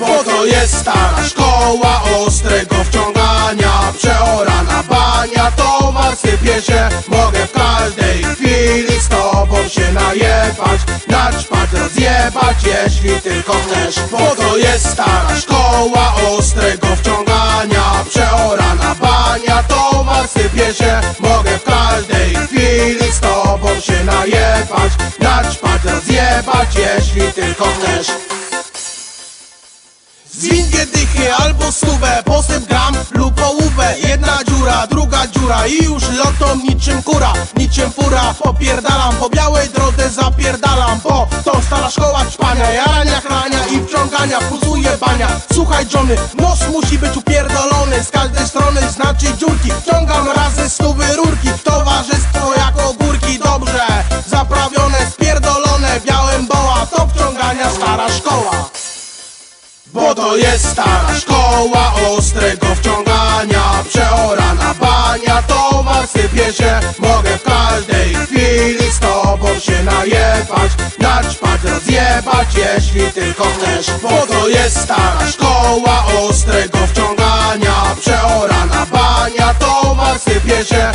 Bo to jest szkoła ostrego wciągania Przeorana bania, towar sypie się Mogę w każdej chwili z tobą się najebać Naćpać, rozjebać, jeśli tylko chcesz. Bo to jest stara szkoła ostrego wciągania. Przeorana bania, towar sypie się. Mogę w każdej chwili z tobą się najebać. Naćpać, rozjebać, jeśli tylko chcesz. Zwin dwie dychy albo stówę, postęp gram lub połówę. Jedna dziura, druga dziura i już lotą niczym kura Niczym fura, popierdalam, po białej drodze zapierdalam Bo to stara szkoła ćpania, jarania, chrania Johnny, nos musi być upierdolony Z każdej strony znaczy dziurki, wciągam razy stówy rurki Towarzystwo jako górki, dobrze Zaprawione, spierdolone, białym boła To wciągania stara szkoła. Bo to jest stara szkoła ostrego wciągania Przeorana bania, towar sypie się. Mogę w każdej chwili z tobą się najebać Naćpać, rozjebać, jeśli tylko chcesz. Bo to jest stara szkoła ostrego wciągania. Przeorana bania, towar sypie się